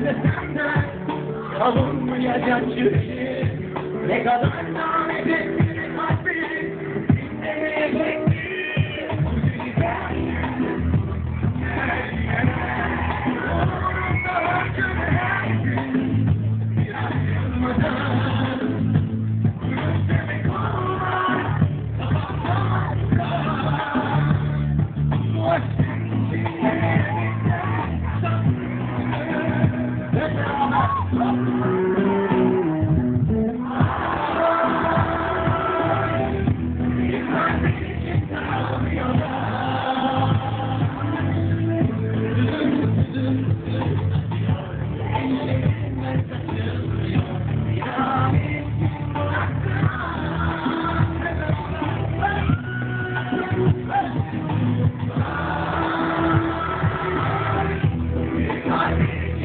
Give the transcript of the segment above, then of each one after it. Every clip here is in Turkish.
meslekte. Hazır mıyız? Zamanla geçer de senden Alınmayacak çürüyü Ne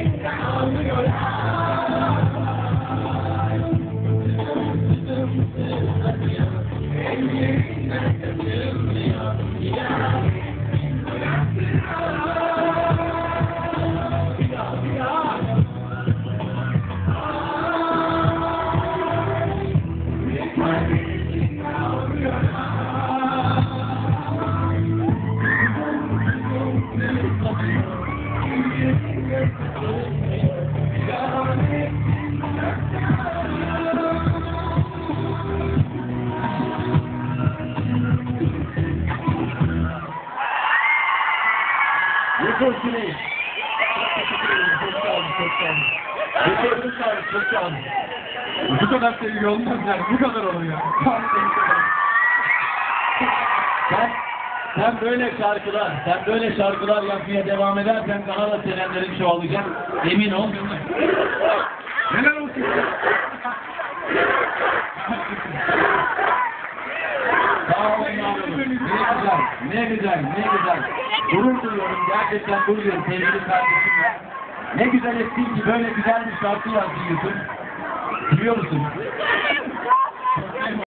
kadar lanet ettiğini kalbini Yusuf Güney. Çok sağ olun, çok sağ olun. Çok sağ olun, çok sağ olun. Bu kadar sevgi olmaz yani. Bu kadar olur ya. Sen, sen böyle şarkılar, sen böyle şarkılar yapmaya devam edersen daha da sevenlerin çoğalacak. Emin ol. Helal olsun. Güzel, ne güzel, ne güzel. Gurur duyuyorum, gerçekten gurur duyuyorum sevgili kardeşimle. Ne güzel ettin ki böyle güzel bir şarkı yazdın Yusuf. Biliyor musun?